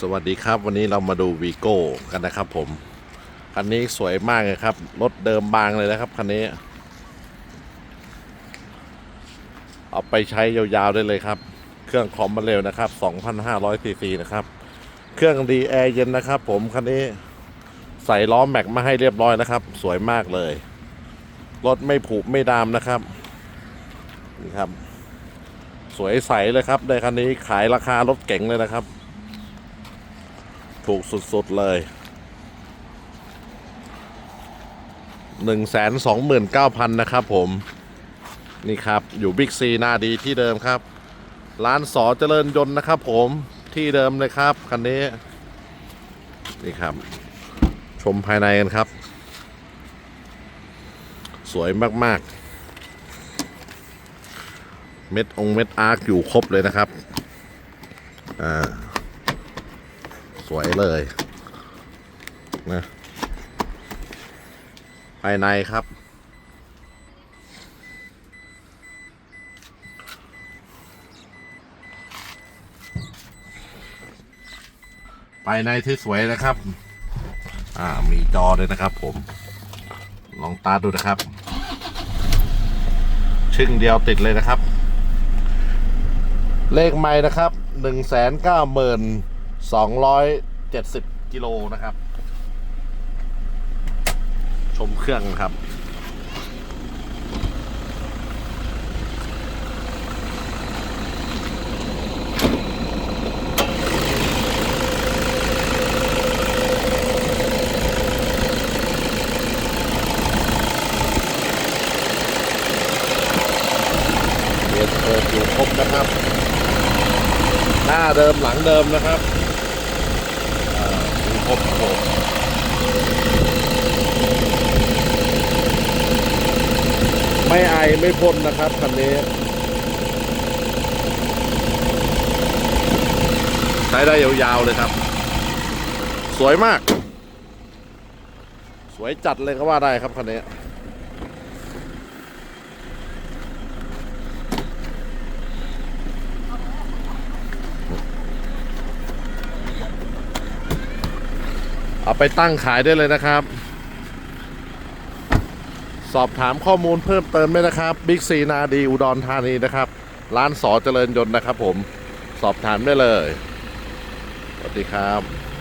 สวัสดีครับวันนี้เรามาดูวีโก้กันนะครับผม คันนี้สวยมากเลยครับ รถเดิมบางเลยนะครับคันนี้ เอาไปใช้ยาวๆได้เลยครับ เครื่องคอมมันเร็วนะครับ 2,500ซีซีนะครับ เครื่องดีแอร์เย็นนะครับผม คันนี้ใส่ล้อแม็กมาให้เรียบร้อยนะครับ สวยมากเลย รถไม่ผุไม่ดามนะครับนี่ครับ สวยใสเลยครับในคันนี้ขายราคารถเก๋งเลยนะครับ ถูกสุด ๆ เลย 1 2 9 0 0 0 นะครับผม นี่ครับ อยู่บิ๊กซีหน้าดีที่เดิมครับ ร้านสอเจริญยนต์นะครับผมที่เดิมเลยครับคันนี้ นี่ครับ ชมภายในกันครับ สวยมาก ๆเม็ดองเม็ดอาร์คอยู่ครบเลยนะครับ อ่า สวยเลยนะภายในครับ ภายในที่สวยนะครับ อ่า มีจอด้วยนะครับผม ลองตาดูนะครับ ชึ่งเดียวติดเลยนะครับ เลขไม้นะครับหนึ่งแสนเก้าหมื่น สองร้อยเจ็ดสิบกิโลนะครับ ชมเครื่องครับเบียร์เปิดอยู่ครบนะครับ หน้าเดิมหลังเดิมนะครับ โอ้โหไม่ไอไม่พ่นนะครับคันนี้ใช้ได้ยาวๆเลยครับ สวยมาก สวยจัดเลยก็ว่าได้ครับคันนี้ เอาไปตั้งขายได้เลยนะครับ สอบถามข้อมูลเพิ่มเติมได้นะครับบิ๊กซีนาดีอุดรธานีนะครับ ร้านสอเจริญยนต์นะครับผม สอบถามได้เลย สวัสดีครับ